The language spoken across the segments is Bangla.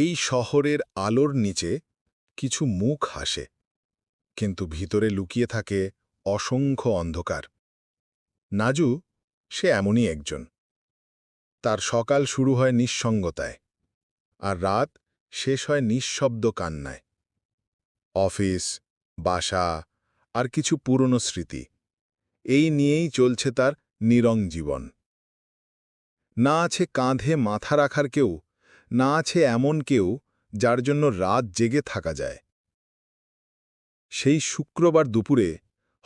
এই শহরের আলোর নিচে কিছু মুখ হাসে, কিন্তু ভিতরে লুকিয়ে থাকে অসংখ্য অন্ধকার। নাজু, সে এমনই একজন। তার সকাল শুরু হয় নিঃসঙ্গতায়, আর রাত শেষ হয় নিঃশব্দ কান্নায়। অফিস, বাসা, আর কিছু পুরনো স্মৃতি, এই নিয়েই চলছে তার নিরং জীবন। না আছে কাঁধে মাথা রাখার কেউ না আছে এমন কেউ যার জন্য রাত জেগে থাকা যায়। সেই শুক্রবার দুপুরে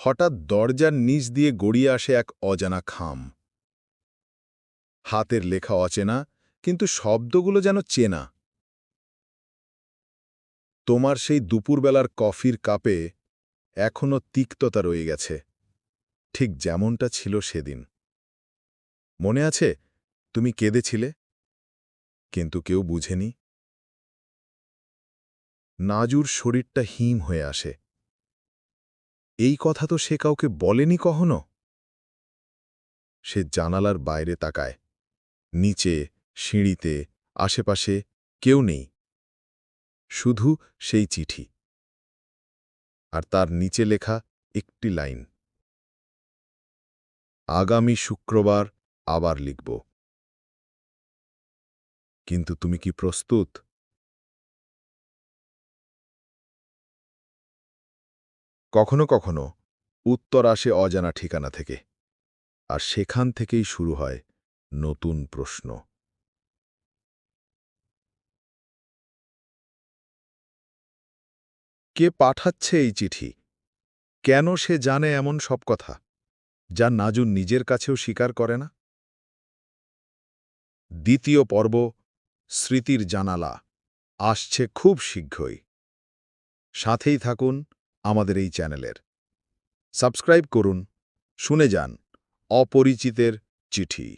হঠাৎ দরজার নিচ দিয়ে গড়িয়ে আসে এক অজানা খাম। হাতের লেখা অচেনা, কিন্তু শব্দগুলো যেন চেনা। তোমার সেই দুপুরবেলার কফির কাপে এখনও তিক্ততা রয়ে গেছে, ঠিক যেমনটা ছিল সেদিন। মনে আছে তুমি কেঁদেছিলে? কিন্তু কেউ বুঝেনি। নাজুর শরীরটা হিম হয়ে আসে। এই কথা তো সে কাউকে বলেনি কখনো? সে জানালার বাইরে তাকায়। নিচে, সিঁড়িতে, আশেপাশে কেউ নেই। শুধু সেই চিঠি। আর তার নিচে লেখা একটি লাইন। আগামী শুক্রবার আবার লিখব। কিন্তু তুমি কি প্রস্তুত? কখনো কখনো। উত্তর আসে অজানা ঠিকানা থেকে। আর সেখান থেকেই শুরু হয় নতুন প্রশ্ন। কে পাঠাচ্ছে এই চিঠি? কেন সে জানে এমন সব কথা, যা নাজুন নিজের কাছেও স্বীকার করে না? দ্বিতীয় পর্ব স্মৃতির জানালা আসছে খুব শীঘ্রই। সাথেই থাকুন আমাদের এই চ্যানেলের। সাবস্ক্রাইব করুন, শুনে যান অপরিচিতের চিঠি।